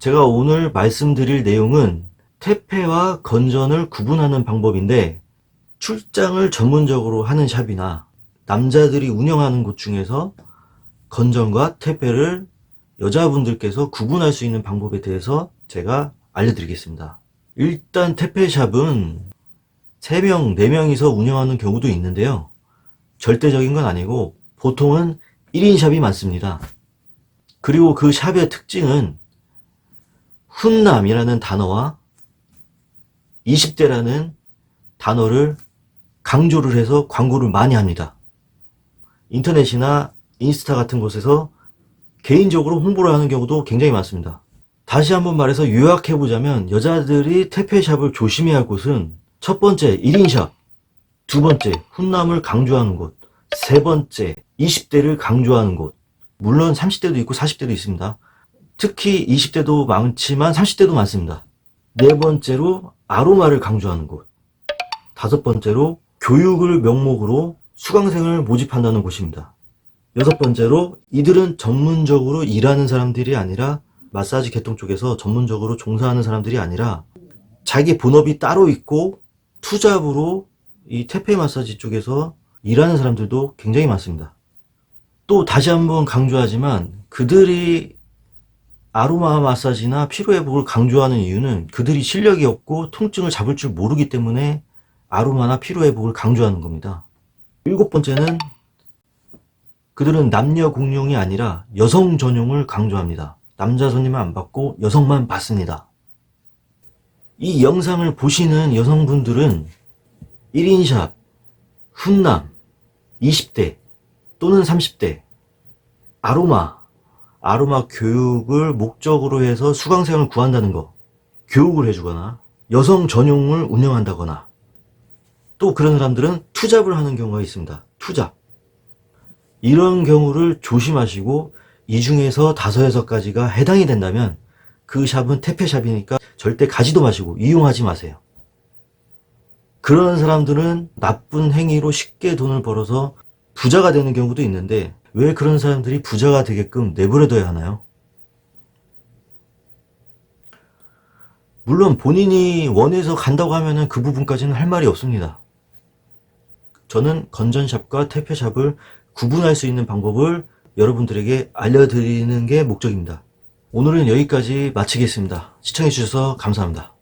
제가 오늘 말씀드릴 내용은 퇴폐와 건전을 구분하는 방법인데 출장을 전문적으로 하는 샵이나 남자들이 운영하는 곳 중에서 건전과 퇴폐를 여자분들께서 구분할 수 있는 방법에 대해서 제가 알려드리겠습니다. 일단 퇴폐샵은 3명, 4명이서 운영하는 경우도 있는데요. 절대적인 건 아니고 보통은 1인 샵이 많습니다. 그리고 그 샵의 특징은 훈남이라는 단어와 20대라는 단어를 강조를 해서 광고를 많이 합니다. 인터넷이나 인스타 같은 곳에서 개인적으로 홍보를 하는 경우도 굉장히 많습니다. 다시 한번 말해서 요약해보자면 여자들이 퇴폐샵을 조심해야 할 곳은 첫 번째 1인샵, 두 번째 훈남을 강조하는 곳, 세 번째 20대를 강조하는 곳, 물론 30대도 있고 40대도 있습니다. 특히 20대도 많지만 30대도 많습니다. 네 번째로 아로마를 강조하는 곳. 다섯 번째로 교육을 명목으로 수강생을 모집한다는 곳입니다. 여섯 번째로 이들은 전문적으로 일하는 사람들이 아니라 마사지 개통 쪽에서 전문적으로 종사하는 사람들이 아니라 자기 본업이 따로 있고 투잡으로 이 태페 마사지 쪽에서 일하는 사람들도 굉장히 많습니다. 또 다시 한번 강조하지만 그들이 아로마 마사지나 피로 회복을 강조하는 이유는 그들이 실력이 없고 통증을 잡을 줄 모르기 때문에 아로마나 피로 회복을 강조하는 겁니다. 일곱 번째는 그들은 남녀 공용이 아니라 여성 전용을 강조합니다. 남자 손님은 안 받고 여성만 받습니다. 이 영상을 보시는 여성분들은 1인샵, 훈남, 20대 또는 30대, 아로마, 아로마 교육을 목적으로 해서 수강생을 구한다는 거, 교육을 해주거나 여성 전용을 운영한다거나 또 그런 사람들은 투잡을 하는 경우가 있습니다. 투잡. 이런 경우를 조심하시고 이 중에서 다섯 여섯 가지가 해당이 된다면 그 샵은 태페샵이니까 절대 가지도 마시고 이용하지 마세요. 그런 사람들은 나쁜 행위로 쉽게 돈을 벌어서 부자가 되는 경우도 있는데 왜 그런 사람들이 부자가 되게끔 내버려둬야 하나요? 물론 본인이 원해서 간다고 하면은 그 부분까지는 할 말이 없습니다. 저는 건전샵과 퇴폐샵을 구분할 수 있는 방법을 여러분들에게 알려드리는 게 목적입니다. 오늘은 여기까지 마치겠습니다. 시청해주셔서 감사합니다.